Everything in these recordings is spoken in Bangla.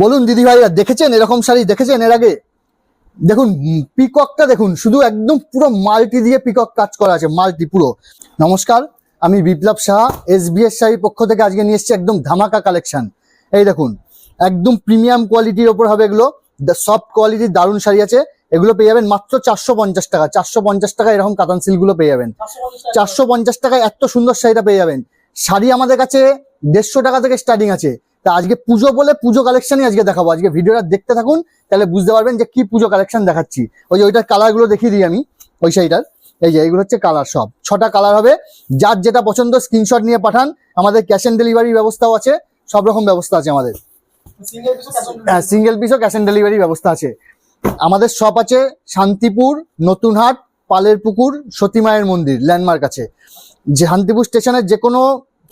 বলুন দিদি ভাইরা দেখেছেন এরকম শাড়ি? দেখেছেন এর আগে? দেখুন পিককটা দেখুন, শুধু একদম পুরো মাল্টি দিয়ে পিকক কাজ করা আছে, মাল্টি পুরো। নমস্কার, আমি Biplab Saha S B S শাড়ির পক্ষ থেকে আজকে নিয়ে এসেছি একদম ধামাকা কালেকশন। এই দেখুন, একদম প্রিমিয়াম কোয়ালিটির ওপর হবে এগুলো সফট কোয়ালিটির দারুণ শাড়ি আছে, এগুলো পেয়ে যাবেন মাত্র চারশো পঞ্চাশ টাকা, চারশো পঞ্চাশ টাকা এরকম কাতান সিল্কগুলো পেয়ে যাবেন। চারশো পঞ্চাশ টাকায় এত সুন্দর শাড়িটা পেয়ে যাবেন। শাড়ি আমাদের কাছে দেড়শো টাকা থেকে স্টার্টিং আছে। তা আজকে পুজো বলে পুজো কালেকশনই আজকে দেখাবো। আজকে ভিডিওটা দেখতে থাকুন তাহলে বুঝতে পারবেন যে কি পুজো কালেকশন দেখাচ্ছি। ওই যে ওইটার কালারগুলো দেখিয়ে দিই আমি ওই শাড়িটার। এই যে এইগুলো হচ্ছে কালার সব। ছটা কালার হবে। যার যেটা পছন্দ স্ক্রিনশট নিয়ে পাঠান। আমাদের ক্যাশ অন ডেলিভারি ব্যবস্থাও আছে সব রকম ব্যবস্থা আছে আমাদের। হ্যাঁ সিঙ্গেল পিসও ক্যাশ অন ডেলিভারি ব্যবস্থা আছে। আমাদের শপ আছে শান্তিপুর নতুনহাট পালের পুকুর সতীমায়ের মন্দির ল্যান্ডমার্ক আছে। যে শান্তিপুর স্টেশনের যে কোনো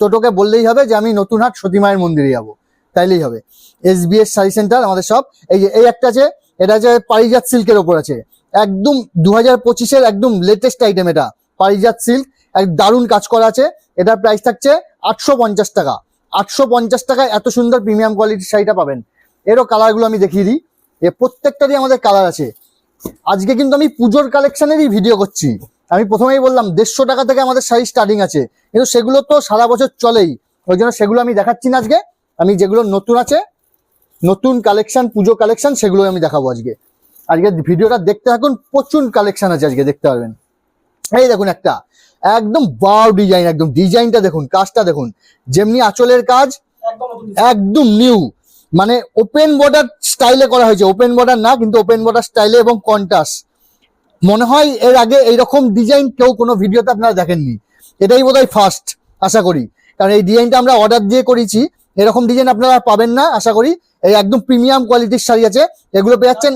টোটোকে বললেই হবে যে আমি নতুনহাট সতীমায়ের মন্দিরে যাব। তাইলেই হবে। এস শাড়ি সেন্টার আমাদের সব। এই যে, এই একটা আছে এটা আছে পারিজাত সিল্কের ওপর আছে। একদম দু হাজার পঁচিশের একদম লেটেস্ট আইটেম এটা। পারিজাত সিল্ক, এক দারুণ কাজ করা আছে। এটার প্রাইস থাকছে আটশো পঞ্চাশ টাকা। আটশো পঞ্চাশ টাকায় এত সুন্দর প্রিমিয়াম কোয়ালিটির শাড়িটা পাবেন। এরও কালারগুলো আমি দেখিয়ে দিই। এ প্রত্যেকটারই আমাদের কালার আছে। আজকে কিন্তু আমি পুজোর কালেকশনেরই ভিডিও করছি। আমি প্রথমেই বললাম, দেড়শো টাকা থেকে আমাদের শাড়ি স্টার্টিং আছে। কিন্তু সেগুলো তো সারা বছর চলেই। ওই জন্য সেগুলো আমি দেখাচ্ছি না আজকে। আমি যেগুলো নতুন আছে নতুন কালেকশন পুজো কালেকশন সেগুলো আমি দেখাবো আজকে। আজকে ভিডিওটা দেখতে থাকুন প্রচুর কালেকশন আছে আজকে দেখতে পারবেন। এই দেখুন একটা একদম বাউ ডিজাইন একদম ডিজাইনটা দেখুন কাজটা দেখুন। যেমনি আঁচলের কাজ একদম নিউ মানে ওপেন বর্ডার স্টাইলে করা হয়েছে ওপেন বর্ডার না কিন্তু ওপেন বর্ডার স্টাইলে এবং কন্টাস মনে হয় এর আগে এইরকম ডিজাইন কেউ কোনো ভিডিওতে আপনারা দেখেননি। এটাই বোধহয় ফার্স্ট আশা করি। কারণ এই ডিজাইনটা আমরা অর্ডার দিয়ে করেছি এরকম ডিজাইন আপনারা পাবেন না, আশা করি। এই একদম প্রিমিয়াম কোয়ালিটির শাড়ি আছে। এগুলো পেয়ে যাচ্ছেন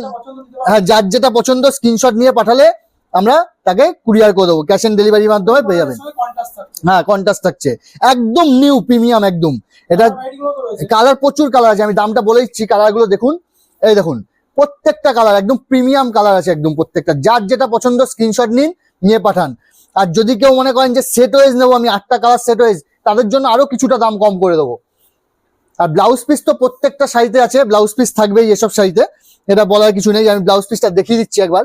হ্যাঁ যার যেটা পছন্দ স্ক্রিনশট নিয়ে পাঠালে আমরা তাকে কুরিয়ার করে দেবো। ক্যাশ অন ডেলিভারির মাধ্যমে পেয়ে যাবেন। হ্যাঁ কন্টাস থাকছে। একদম নিউ প্রিমিয়াম একদম। এটা কালার প্রচুর কালার আছে। আমি দামটা বলে দিচ্ছি কালারগুলো দেখুন। এই দেখুন, প্রত্যেকটা কালার একদম প্রিমিয়াম কালার আছে একদম প্রত্যেকটা। যার যেটা পছন্দ স্ক্রিনশট নিন, নিয়ে পাঠান। আর যদি কেউ মনে করেন যে সেট ওয়েজ নেব, আমি আটটা কালার সেট ওয়েজ তাদের জন্য আরও কিছুটা দাম কম করে দেবো। আর ব্লাউজ পিস তো প্রত্যেকটা শাড়িতে আছে ব্লাউজ পিস থাকবেই এসব শাড়িতে। এটা বলার কিছু নেই, আমি ব্লাউজ পিসটা দেখিয়ে দিচ্ছি একবার।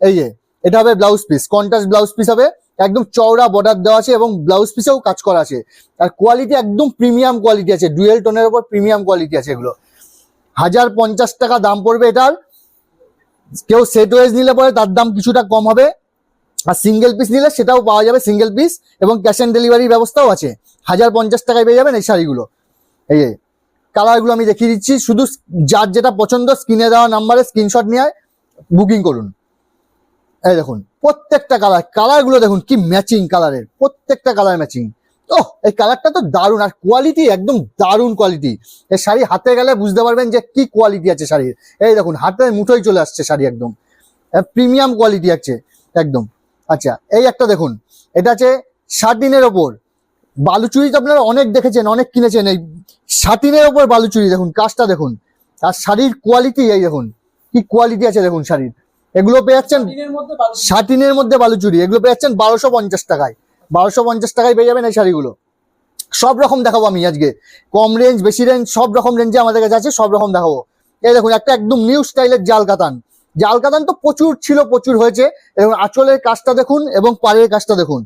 এই যে, এটা হবে blouse piece contrast blouse piece হবে, একদম চওড়া বর্ডার দেওয়া আছে এবং ব্লাউজ পিসেও কাজ করা আছে। আর কোয়ালিটি একদম প্রিমিয়াম কোয়ালিটি আছে ডুয়েল টোনের উপর প্রিমিয়াম কোয়ালিটি আছে এগুলো। হাজার পঞ্চাশ টাকা দাম পড়বে এটার। কেউ সেট ওয়েজ নিলে পরে তার দাম কিছুটা কম হবে। আর সিঙ্গেল পিস নিলে সেটাও পাওয়া যাবে সিঙ্গেল পিস এবং ক্যাশ অন ডেলিভারি ব্যবস্থাও আছে। হাজার পঞ্চাশ টাকায় পেয়ে যাবেন এই শাড়িগুলো। এই কালারগুলো আমি দেখিয়ে দিচ্ছি। শুধু যার যেটা পছন্দ, স্ক্রিনে দেওয়া নাম্বারে স্ক্রিনশট নিয়ে বুকিং করুন। এই দেখুন, প্রত্যেকটা কালার, কালারগুলো দেখুন কি ম্যাচিং কালারের, প্রত্যেকটা কালার ম্যাচিং তো এই কালারটা তো দারুণ, আর কোয়ালিটি একদম দারুণ কোয়ালিটি এই শাড়ি হাতে গেলে বুঝতে পারবেন যে কি কোয়ালিটি আছে শাড়ির। এই দেখুন, হাতের মুঠোয় চলে আসছে শাড়ি একদম। প্রিমিয়াম কোয়ালিটি আছে, একদম। আচ্ছা এই একটা দেখুন, এটা আছে শার্টিনের ওপর। বালুচুরি তো আপনারা অনেক দেখেছেন অনেক কিনেছেন। এই শাটিনের ওপর বালুচুরি দেখুন কাজটা দেখুন। আর শাড়ির কোয়ালিটি এই দেখুন কি কোয়ালিটি আছে দেখুন শাড়ির। এগুলো পেয়ে যাচ্ছেন শাটিনের মধ্যে বালুচুরি। এগুলো পেয়ে যাচ্ছেন বারোশো পঞ্চাশ টাকায়। বারোশো পঞ্চাশ টাকায় পেয়ে যাবেন এই শাড়িগুলো। সব রকম দেখাবো আমি আজকে। কম রেঞ্জ বেশি রেঞ্জ সব রকম রেঞ্জে আমাদের কাছে আছে সব রকম দেখাবো। এই দেখুন একটা একদম নিউ স্টাইলের জাল কাতান। জাল কাতান তো প্রচুর ছিল প্রচুর হয়েছে। এবং আঁচলের কাজটা দেখুন এবং পাড়ের কাজটা দেখুন।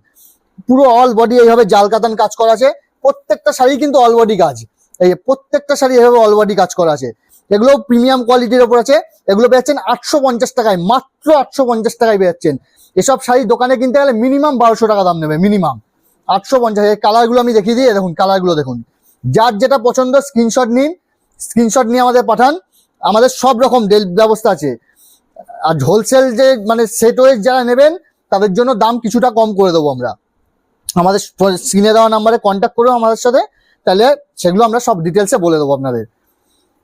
পুরো অল বডি এইভাবে জাল কাতান কাজ করা আছে। প্রত্যেকটা শাড়ি কিন্তু অল বডি কাজ। এই প্রত্যেকটা শাড়ি এভাবে অল বডি কাজ করা আছে। এগুলো প্রিমিয়াম কোয়ালিটির ওপর আছে। এগুলো পেয়েছেন আটশো পঞ্চাশ টাকায়, মাত্র আটশো পঞ্চাশ টাকায় পেয়েছেন এসব শাড়ি দোকানে কিনতে গেলে মিনিমাম বারোশো টাকা দাম নেবে মিনিমাম আটশো পঞ্চাশ, এই কালারগুলো আমি দেখিয়ে দিই দেখুন কালারগুলো দেখুন। যার যেটা পছন্দ স্ক্রিনশট নিন। স্ক্রিনশট নিয়ে আমাদের পাঠান। আমাদের সব রকম ব্যবস্থা আছে। আর হোলসেল যে মানে সেট ওয়েজ যারা নেবেন, তাদের জন্য দাম কিছুটা কম করে দেবো আমরা। আমাদের স্ক্রিনে দেওয়া নাম্বারে কন্ট্যাক্ট করুন আমাদের সাথে, তাহলে সেগুলো আমরা সব ডিটেলসে বলে দেবো আপনাদের।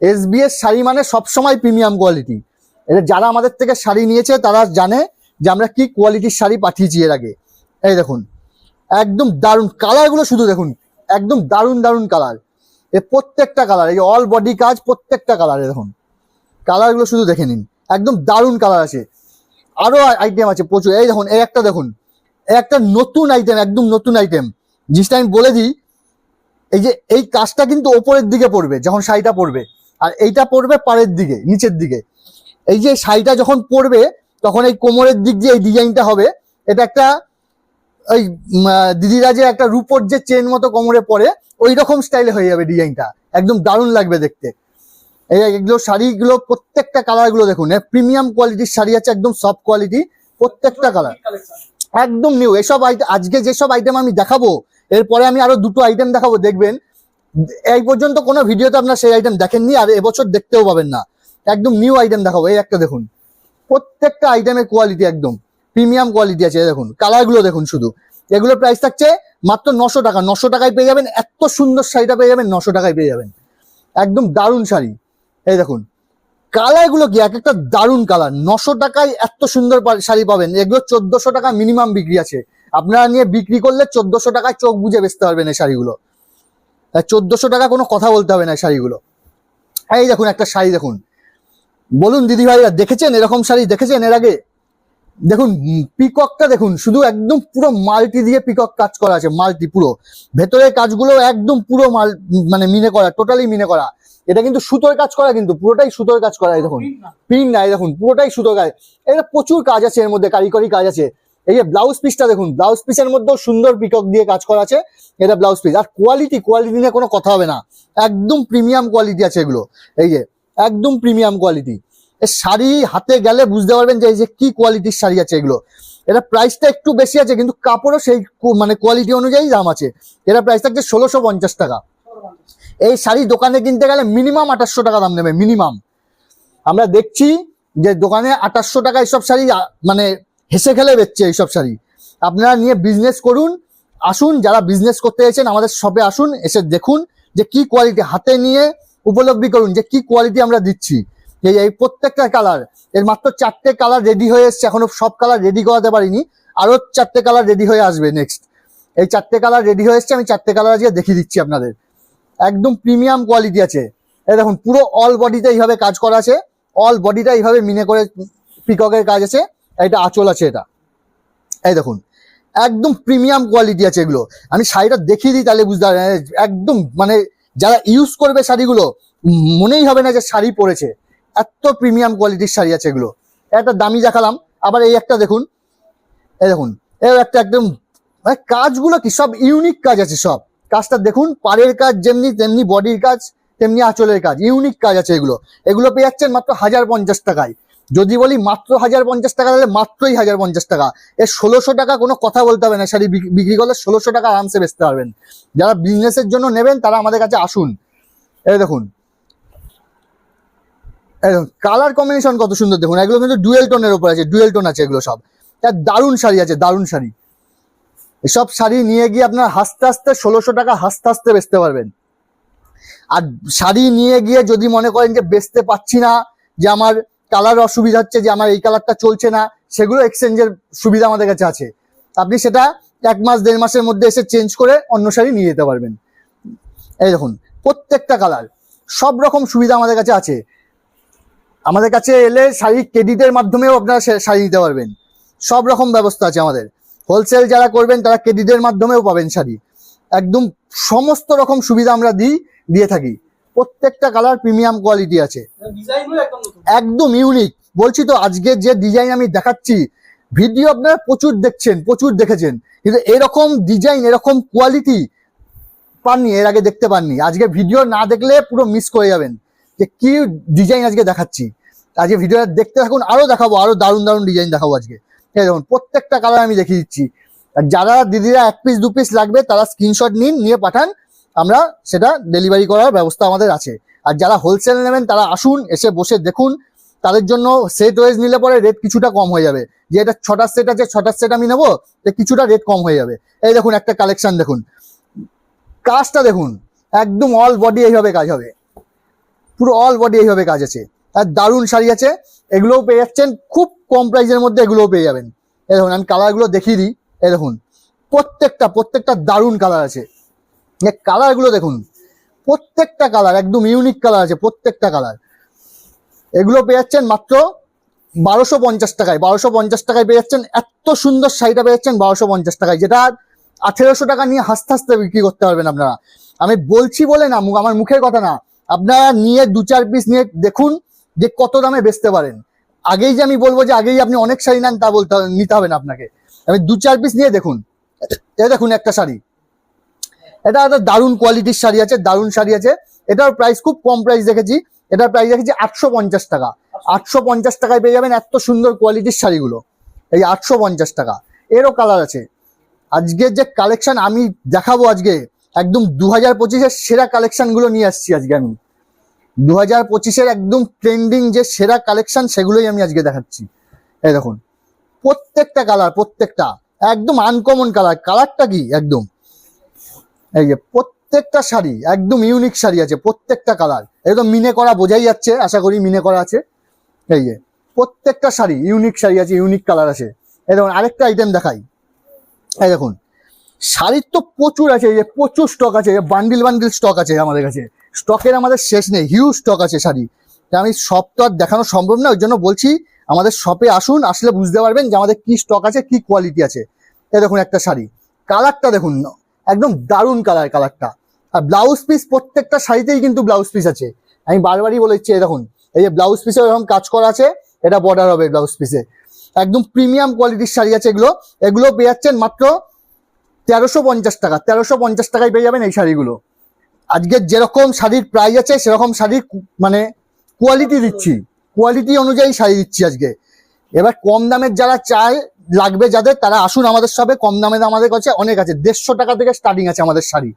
এসবিএস শাড়ি মানে সবসময় প্রিমিয়াম কোয়ালিটি এটা যারা আমাদের থেকে শাড়ি নিয়েছে, তারা জানে যে আমরা কি কোয়ালিটির শাড়ি পাঠিয়েছি এর আগে। এই দেখুন, একদম দারুণ কালারগুলো শুধু দেখুন, একদম দারুণ দারুণ কালার এ প্রত্যেকটা কালার এই অল বডি কাজ প্রত্যেকটা কালারে দেখুন। কালারগুলো শুধু দেখে নিন, একদম দারুণ কালার আছে আরও আইটেম আছে প্রচুর। এই দেখুন এই একটা দেখুন একটা নতুন আইটেম একদম নতুন আইটেম জিনিসটা আমি বলে দিই, এই যে এই কাজটা কিন্তু ওপরের দিকে পড়বে, যখন শাড়িটা পড়বে আর এইটা পড়বে পাড়ের দিকে, নিচের দিকে। এই যে শাড়িটা যখন পরবে, তখন এই কোমরের দিক দিয়ে এই ডিজাইনটা হবে। এটা একটা, ওই দিদিরা যে একটা রূপোর যে চেন মতো কোমরে পরে ওই রকম স্টাইলে হয়ে যাবে ডিজাইনটা। একদম দারুণ লাগবে দেখতে। এই এগুলো শাড়িগুলো, প্রত্যেকটা কালারগুলো দেখুন। প্রিমিয়াম কোয়ালিটির শাড়ি আছে, একদম সফট কোয়ালিটি প্রত্যেকটা কালার একদম নিউ এসব আইটেম আজকে যেসব আইটেম আমি দেখাবো, এরপরে আমি আরও দুটো আইটেম দেখাবো, দেখবেন। এই পর্যন্ত কোনো ভিডিওতে আপনার সেই আইটেম দেখেননি, আর এবছর দেখতেও পাবেন না। একদম নিউ আইটেম দেখাবো, এই একটা দেখুন। প্রত্যেকটা আইটেমের কোয়ালিটি একদম। প্রিমিয়াম কোয়ালিটি আছে দেখুন। কালারগুলো দেখুন শুধু। এগুলোর প্রাইস থাকছে মাত্র নশো টাকা। নশো টাকায় পেয়ে যাবেন, এত সুন্দর শাড়িটা পেয়ে যাবেন, নশো টাকায় পেয়ে যাবেন। একদম দারুণ শাড়ি। এই দেখুন। কালারগুলো কি? এক একটা দারুণ কালার। নশো টাকায় এত সুন্দর শাড়ি পাবেন। এগুলো চোদ্দশো টাকা মিনিমাম বিক্রি আছে। আপনারা নিয়ে বিক্রি করলে চোদ্দশো টাকায় চোখ বুঝে বেচতে পারবেন এই শাড়িগুলো। চোদ্দশো টাকা কোনো কথা বলতে হবে না শাড়িগুলো। এই দেখুন, একটা শাড়ি দেখুন। বলুন দিদি ভাইরা, দেখেছেন এরকম শাড়ি? দেখেছেন এর আগে? দেখুন পিককটা দেখুন। শুধু একদম পুরো মাল্টি দিয়ে পিকক কাজ করা আছে, মাল্টি, পুরো। ভেতরের কাজগুলো একদম পুরো মাল মানে মিনে করা টোটালি মিনে করা। এটা কিন্তু সুতোর কাজ করা কিন্তু পুরোটাই সুতোর কাজ করা এই দেখুন। প্রিন্ট নাই দেখুন পুরোটাই সুতোর কাজ। এটা প্রচুর কাজ আছে এর মধ্যে কারিগরি কাজ আছে। এই যে ব্লাউজ পিসটা দেখুন ব্লাউজ পিসের মধ্যেও সুন্দর পিকক দিয়ে কাজ করা আছে এটা ব্লাউজ পিস। আর কোয়ালিটি কোয়ালিটি নিয়ে কোনো কথা হবে না। একদম প্রিমিয়াম কোয়ালিটি আছে এগুলো। এই যে একদম প্রিমিয়াম কোয়ালিটি। এ শাড়ি হাতে গেলে বুঝতে পারবেন যে এই যে কি কোয়ালিটির শাড়ি আছে এগুলো। এটা প্রাইসটা একটু বেশি আছে কিন্তু কাপড়ও সেই মানে কোয়ালিটি অনুযায়ী দাম আছে। এটা প্রাইস থাকছে ষোলোশো পঞ্চাশ টাকা। এই শাড়ি দোকানে কিনতে গেলে মিনিমাম আঠাশশো টাকা দাম নেবে, মিনিমাম। আমরা দেখছি যে দোকানে আঠাশশো টাকা এইসব শাড়ি মানে হেসে খেলে বেচছে এইসব শাড়ি। আপনারা নিয়ে বিজনেস করুন, আসুন, যারা বিজনেস করতে এসেছেন, আমাদের শপে আসুন, এসে দেখুন যে কি কোয়ালিটি হাতে নিয়ে উপলব্ধি করুন, যে কি কোয়ালিটি আমরা দিচ্ছি। এই এই প্রত্যেকটা কালারের মাত্র চারটে কালার রেডি হয়ে এসছে, এখনও সব কালার রেডি করাতে পারিনি আরও চারটে কালার রেডি হয়ে আসবে নেক্সট এই চারটে কালার রেডি হয়ে এসছে, আমি চারটে কালার আজকে দেখিয়ে দিচ্ছি আপনাদের। একদম প্রিমিয়াম কোয়ালিটি আছে। এই দেখুন, পুরো অল বডিটা এইভাবে কাজ করা আছে। অল বডিটা এইভাবে মিনে করে পিককের কাজ আছে। এটা আঁচল আছে এটা। এই দেখুন, একদম প্রিমিয়াম কোয়ালিটি আছে এগুলো। আমি শাড়িটা দেখিয়ে দিই তাহলে বুঝতে পারবেন। একদম মানে যারা ইউজ করবে শাড়িগুলো, মনেই হবে না যে শাড়ি পরেছে। এত প্রিমিয়াম কোয়ালিটির শাড়ি আছে এগুলো। একটা দামি দেখালাম। আবার এই একটা দেখুন। এই দেখুন এই একটা একদম মানে কাজগুলো কি সব ইউনিক কাজ আছে সব। কাজটা দেখুন, পাড়ের কাজ যেমনি, তেমনি বডির কাজ, তেমনি আঁচলের কাজ, ইউনিক কাজ আছে এগুলো। এগুলো পেয়ে যাচ্ছেন মাত্র হাজার পঞ্চাশ টাকায়। যদি বলি মাত্র হাজার পঞ্চাশ টাকা, তাহলে মাত্রই হাজার পঞ্চাশ টাকা। এর ষোলোশো টাকা কোনো কথা বলতে হবে না, শাড়ি বিক- বিক্রি করলে ষোলোশো টাকা আরামসে বেচতে পারবেন। যারা বিজনেসের জন্য নেবেন, তারা আমাদের কাছে আসুন। এই দেখুন। কালার কম্বিনেশন কত সুন্দর দেখুন। এগুলো কিন্তু ডুয়েল টোনের উপর আছে ডুয়েল টোন আছে এগুলো সব। দারুণ শাড়ি আছে, দারুণ শাড়ি। এসব শাড়ি নিয়ে গিয়ে আপনার হাসতে হাসতে ষোলোশো টাকা হাসতে হাসতে বেচতে পারবেন। আর শাড়ি নিয়ে গিয়ে যদি মনে করেন যে বেচতে পাচ্ছি না, যে আমার কালার অসুবিধা হচ্ছে, যে আমার এই কালারটা চলছে না, সেগুলো এক্সচেঞ্জের সুবিধা আমাদের কাছে আছে। আপনি সেটা এক মাস, দেড় মাসের মধ্যে এসে চেঞ্জ করে অন্য শাড়ি নিয়ে যেতে পারবেন। এই দেখুন, প্রত্যেকটা কালার, সব রকম সুবিধা আমাদের কাছে আছে। আমাদের কাছে এলে শাড়ি ক্রেডিটের মাধ্যমেও আপনারা শাড়ি নিতে পারবেন। সব রকম ব্যবস্থা আছে আমাদের। হোলসেল যারা করবেন তারা ক্রেডিটের মাধ্যমেও পাবেন শাড়ি। একদম সমস্ত রকম সুবিধা আমরা দিই দিয়ে থাকি। প্রত্যেকটা কালার প্রিমিয়াম কোয়ালিটি আছে। একদম ইউনিক বলছি তো আজকে যে ডিজাইন আমি দেখাচ্ছি ভিডিও আপনারা প্রচুর দেখছেন প্রচুর দেখেছেন। কিন্তু এরকম ডিজাইন এরকম কোয়ালিটি পাননি এর আগে দেখতে পাননি। আজকে ভিডিও না দেখলে পুরো মিস করে যাবেন। যে কি ডিজাইন আজকে দেখাচ্ছি। আজকে ভিডিওটা দেখতে থাকুন আরও দেখাবো আরও দারুণ দারুণ ডিজাইন দেখাবো আজকে। এই দেখুন, প্রত্যেকটা কালার আমি দেখিয়ে দিচ্ছি। আর যারা দিদিরা এক পিস দু পিস লাগবে, তারা স্ক্রিনশট নিন, নিয়ে পাঠান। আমরা সেটা ডেলিভারি করার ব্যবস্থা আমাদের আছে। আর যারা হোলসেল নেবেন, তারা আসুন, এসে বসে দেখুন। তাদের জন্য সেট ওয়েজ নিলে পরে রেট কিছুটা কম হয়ে যাবে। যে এটা ছটার সেট আছে ছটার সেট আমি নেব কিছুটা রেট কম হয়ে যাবে। এই দেখুন, একটা কালেকশন দেখুন। কাজটা দেখুন। একদম অল বডি এইভাবে কাজ হবে। পুরো অল বডি এইভাবে কাজ আছে। আর দারুণ শাড়ি আছে। এগুলোও পেয়ে যাচ্ছেন। খুব কম প্রাইসের মধ্যে এগুলোও পেয়ে যাবেন। এই দেখুন, আমি কালারগুলো দেখিয়ে দিই। এই দেখুন, প্রত্যেকটা প্রত্যেকটা দারুণ কালার আছে। কালারগুলো দেখুন, প্রত্যেকটা কালার একদম ইউনিক কালার আছে, প্রত্যেকটা কালার এগুলো পেয়ে যাচ্ছেন মাত্র বারোশো পঞ্চাশ টাকায়। বারোশো পঞ্চাশ টাকায় পেয়ে যাচ্ছেন, এত সুন্দর শাড়িটা পেয়ে যাচ্ছেন বারোশো পঞ্চাশ টাকায়, যেটা আঠেরোশো টাকা নিয়ে হাসতে হাসতে বিক্রি করতে পারবেন আপনারা। আমি বলছি বলে না, আমার মুখের কথা না। আপনারা নিয়ে দু চার পিস নিয়ে দেখুন যে কত দামে বেচতে পারেন। আগেই যে আমি বলব যে আগেই আপনি অনেক শাড়ি নেন তা বলতে নিতে হবে না আপনাকে। আমি দু চার পিস নিয়ে দেখুন। এটা দেখুন একটা শাড়ি। এটা একটা দারুণ কোয়ালিটির শাড়ি আছে, দারুণ শাড়ি আছে। এটার প্রাইস খুব কম প্রাইস দেখেছি। এটার প্রাইস দেখেছি আটশো পঞ্চাশ টাকা। আটশো পঞ্চাশ টাকায় পেয়ে যাবেন এত সুন্দর কোয়ালিটির শাড়িগুলো। এই আটশো পঞ্চাশ টাকা। এরও কালার আছে। আজকের যে কালেকশন আমি দেখাবো আজকে, একদম দু হাজার পঁচিশের সেরা কালেকশনগুলো নিয়ে আসছি আজকে আমি। দু হাজার পঁচিশের একদম ট্রেন্ডিং যে সেরা কালেকশন সেগুলোই আমি আজকে দেখাচ্ছি। এই দেখুন, প্রত্যেকটা কালার প্রত্যেকটা, একদম আনকমন কালার কালারটা কি? একদম। এই যে প্রত্যেকটা শাড়ি, একদম ইউনিক শাড়ি আছে, প্রত্যেকটা কালার একদম মিনে করা বোঝাই যাচ্ছে, আশা করি মিনে করা আছে। এই যে প্রত্যেকটা শাড়ি ইউনিক শাড়ি আছে ইউনিক কালার আছে। এই দেখুন, আরেকটা আইটেম দেখাই। এই দেখুন, শাড়ির তো প্রচুর আছে, এই যে প্রচুর স্টক আছে বান্ডিল বান্ডিল স্টক আছে আমাদের কাছে। স্টকের আমাদের শেষ নেই হিউজ স্টক আছে শাড়ি। আমি সব তো আর দেখানো সম্ভব না, ওই জন্য বলছি আমাদের শপে আসুন, আসলে বুঝতে পারবেন যে আমাদের কি স্টক আছে, কি কোয়ালিটি আছে। এ দেখুন একটা শাড়ি। কালারটা দেখুন, একদম দারুণ কালার কালারটা আর ব্লাউজ পিস প্রত্যেকটা শাড়িতেই কিন্তু ব্লাউজ পিস আছে। আমি বারবারই বলেছি দেখুন, এই যে ব্লাউজ পিসে এরকম কাজ করা আছে, এটা বর্ডার হবে ব্লাউজ পিসে একদম প্রিমিয়াম কোয়ালিটির শাড়ি আছে এগুলো। এগুলো পেয়ে যাচ্ছেন মাত্র তেরোশো পঞ্চাশ টাকা, তেরোশো পঞ্চাশ টাকায় পেয়ে যাবেন এই শাড়িগুলো। আজকে যেরকম শাড়ির প্রাইস আছে, সেরকম শাড়ির মানে কোয়ালিটি দিচ্ছি। কোয়ালিটি অনুযায়ী শাড়ি দিচ্ছি আজকে। এবার কম দামের যারা চায়, লাগবে যাদের, তারা আসুন আমাদের সবে কম দামে আমাদের কাছে অনেক আছে। দেড়শো টাকা থেকে স্টার্টিং আছে আমাদের শাড়ি।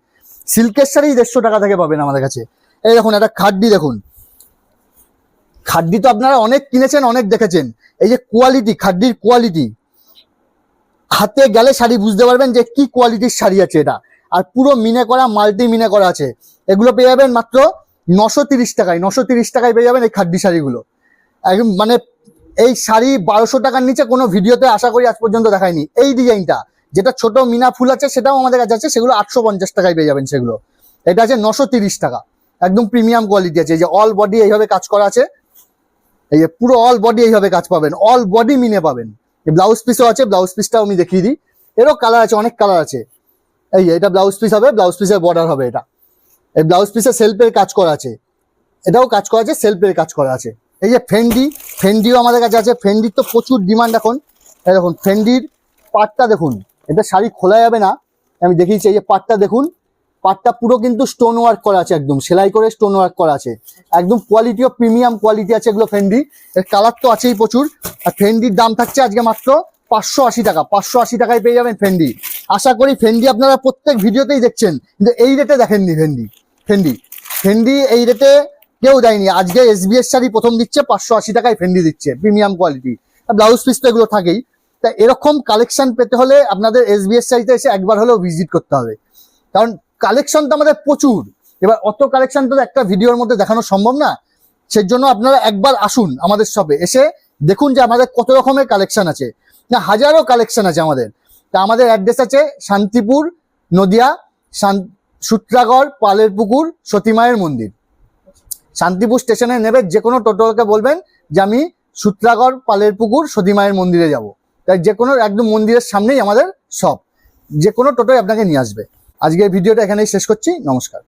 সিল্কের শাড়ি দেড়শো টাকা থেকে পাবেন আমাদের কাছে। এই দেখুন, একটা খাড্ডি দেখুন। খাড্ডি তো আপনারা অনেক কিনেছেন, অনেক দেখেছেন। এই যে কোয়ালিটি খাড্ডির কোয়ালিটি হাতে গেলে শাড়ি বুঝতে পারবেন যে কি কোয়ালিটির শাড়ি আছে এটা। আর পুরো মিনে করা, মাল্টি মিনে করা আছে। এগুলো পেয়ে যাবেন মাত্র নশো তিরিশ টাকায়। নশো তিরিশ টাকায় পেয়ে যাবেন এই খাড্ডি শাড়িগুলো। একদম মানে এই শাড়ি বারোশো টাকার নিচে কোনো ভিডিওতে আশা করি আজ পর্যন্ত দেখায়নি। এই ডিজাইনটা, যেটা ছোট মিনা ফুল আছে, সেটাও আমাদের কাছে আছে, সেগুলো আটশো পঞ্চাশ টাকায় পেয়ে যাবেন সেগুলো। এটা আছে নশো তিরিশ টাকা। একদম প্রিমিয়াম কোয়ালিটি আছে। এই যে অল বডি এইভাবে কাজ করা আছে। এই যে পুরো অল বডি এইভাবে কাজ পাবেন। অল বডি মিনে পাবেন। ব্লাউজ পিসও আছে ব্লাউজ পিসটাও আমি দেখিয়ে দিই। এরও কালার আছে, অনেক কালার আছে। এই এটা ব্লাউজ পিস হবে ব্লাউজ পিসের বর্ডার হবে এটা। এই ব্লাউজ পিসে সেলফের কাজ করা আছে। এটাও কাজ করা আছে সেলফের কাজ করা আছে। এই যে ফেন্ডি ফেন্ডিও আমাদের কাছে আছে। ফেন্ডির তো প্রচুর ডিমান্ড এখন। দেখুন ফেন্ডির পাটটা দেখুন। এটা শাড়ি খোলা যাবে না। আমি দেখিয়েছি, এই যে পাটটা দেখুন। পাটটা পুরো কিন্তু স্টোন ওয়ার্ক করা আছে একদম। সেলাই করে স্টোন ওয়ার্ক করা আছে। একদম কোয়ালিটিও প্রিমিয়াম কোয়ালিটি আছে এগুলো ফেন্ডি এর কালার তো আছেই প্রচুর। আর ফেন্ডির দাম থাকছে আজকে মাত্র পাঁচশো আশি টাকা, পাঁচশো আশি টাকায় পেয়ে যাবেন ফেন্ডি আশা করি ফেন্ডি আপনারা প্রত্যেক ভিডিওতেই দেখছেন, কিন্তু এই রেটে দেখেননি ফেন্ডি ফেন্ডি ফেন্ডি এই রেটে কেউ দেয়নি। আজকে এস এসবিএস শাড়ি প্রথম দিচ্ছে, পাঁচশো আশি টাকায় ফেন্ডি দিচ্ছে প্রিমিয়াম কোয়ালিটি ব্লাউজ পিস তো এগুলো থাকেই। তা এরকম কালেকশন পেতে হলে আপনাদের এস এসবিএস শাড়িতে এসে একবার হলেও ভিজিট করতে হবে। কারণ কালেকশন তো আমাদের প্রচুর। এবার অত কালেকশন তো একটা ভিডিওর মধ্যে দেখানো সম্ভব না। সেই জন্য আপনারা একবার আসুন আমাদের শপে এসে দেখুন যে আমাদের কত রকমের কালেকশন আছে। না, হাজারো কালেকশন আছে আমাদের। তা আমাদের অ্যাড্রেস আছে শান্তিপুর, নদিয়া সূত্রাগড় পালের পুকুর সতীমায়ের মন্দির। শান্তিপুর স্টেশনে নেবে যে কোনো টোটোকে বলবেন যে আমি সূত্রাগড় পালের পুকুর সতীমায়ের মন্দিরে যাব। তাই যে কোনো একদম মন্দিরের সামনেই আমাদের শপ যে কোনো টোটোই আপনাকে নিয়ে আসবে। আজকের ভিডিওটা এখানেই শেষ করছি। নমস্কার।